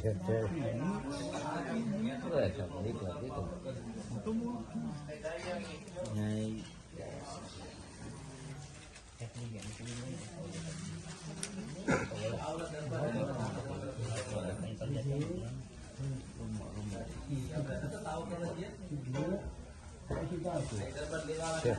Cioè, dov'è capo? Di qua, di qua. Nei... Sure.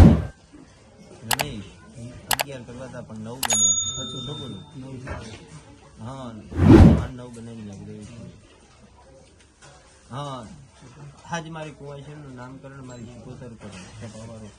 અગિયાર કરવા હતા પણ નવ બન્યા. પછી નવ હા નવ બનાવી છે. હા આજ મારી કુંવાશીનું નામકરણ મારી શિકોતર કરો સભાવાળો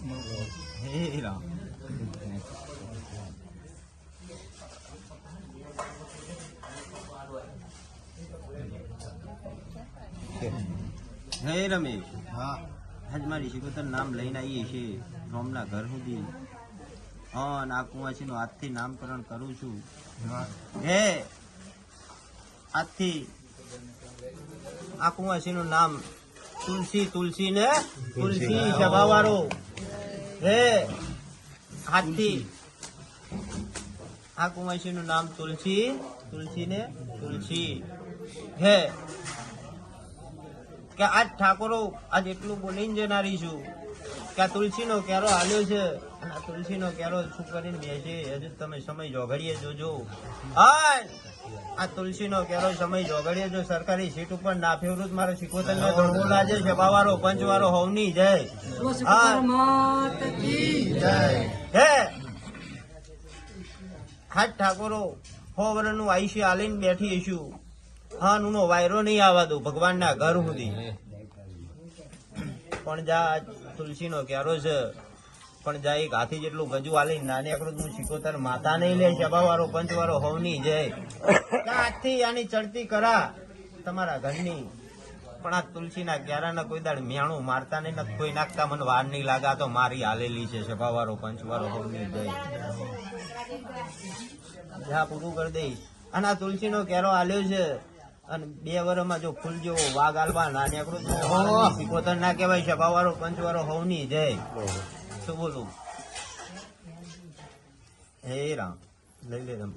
હે રામ હે રમેશ હા આજ મારી શિકોતર નામ લઈને આવીએ છીએ રોમના ઘર સુધી હા આ કુંવાસીનું આજથી નામકરણ કરું છું હે આજથી આ કુંવાસીનું નામ તુલસી તુલસી ને તુલસી સભાવાળો હે, હાથી. આ કુંવાસીનું નામ તુલસી તુલસી ને તુલસી. હે. કે આજ ઠાકોરો આજ એટલું બોલીને જનારી છું. કે આ તુલસીનો કેરો હાલ્યો છે. અને આ તુલસીનો કેરો શું કરીને બેસે હજુ તમે સમય જોગાડીએ જોજો. હા આ તુલસીનો કેરો સમય જોગડીએ જો સરકારી સીટ ઉપર ના ફેવરું મારો શિકોતર નો ધોળવો લાજે છે. બાવારો પંચવારો હોવની જય. હા હે! હાથ ઠાકોરો હો વર્ષનું આયુષ્ય આલીને બેઠી છું હા નુનો વાયરો નહીં આવવા દઉં ભગવાનના ઘર સુધી. પણ જા તુલસીનો ક્યારો છે. પણ જાય એક હાથી જેટલું ગજુ આલી નાની આકૃત હું શીખોતર માતા નહીં લે સભાવાળો પંચવાળો, હોવની જય હાથથી આની ચડતી કરા તમારા ઘરની. પણ આ તુલસીના ક્યારાના કોઈ દાડ મેણું મારતા નહીં ને કોઈ નાખતા. મને વાર નહીં લાગા તો મારી હાલેલી છે સભાવાળો પંચવાળો, હોવની જય. જા, પૂરું કરી દઈશ. અને આ તુલસીનો કેરો આલ્યો છે. અને બે વર્ષમાં જો ફૂલ જેવો વાઘ આલવા ના નીકળું સિકોતર ના કહેવાય છે બાવારો પંચવારો હોવની જય. શું બોલું? હે રામ. લઈ લે રમ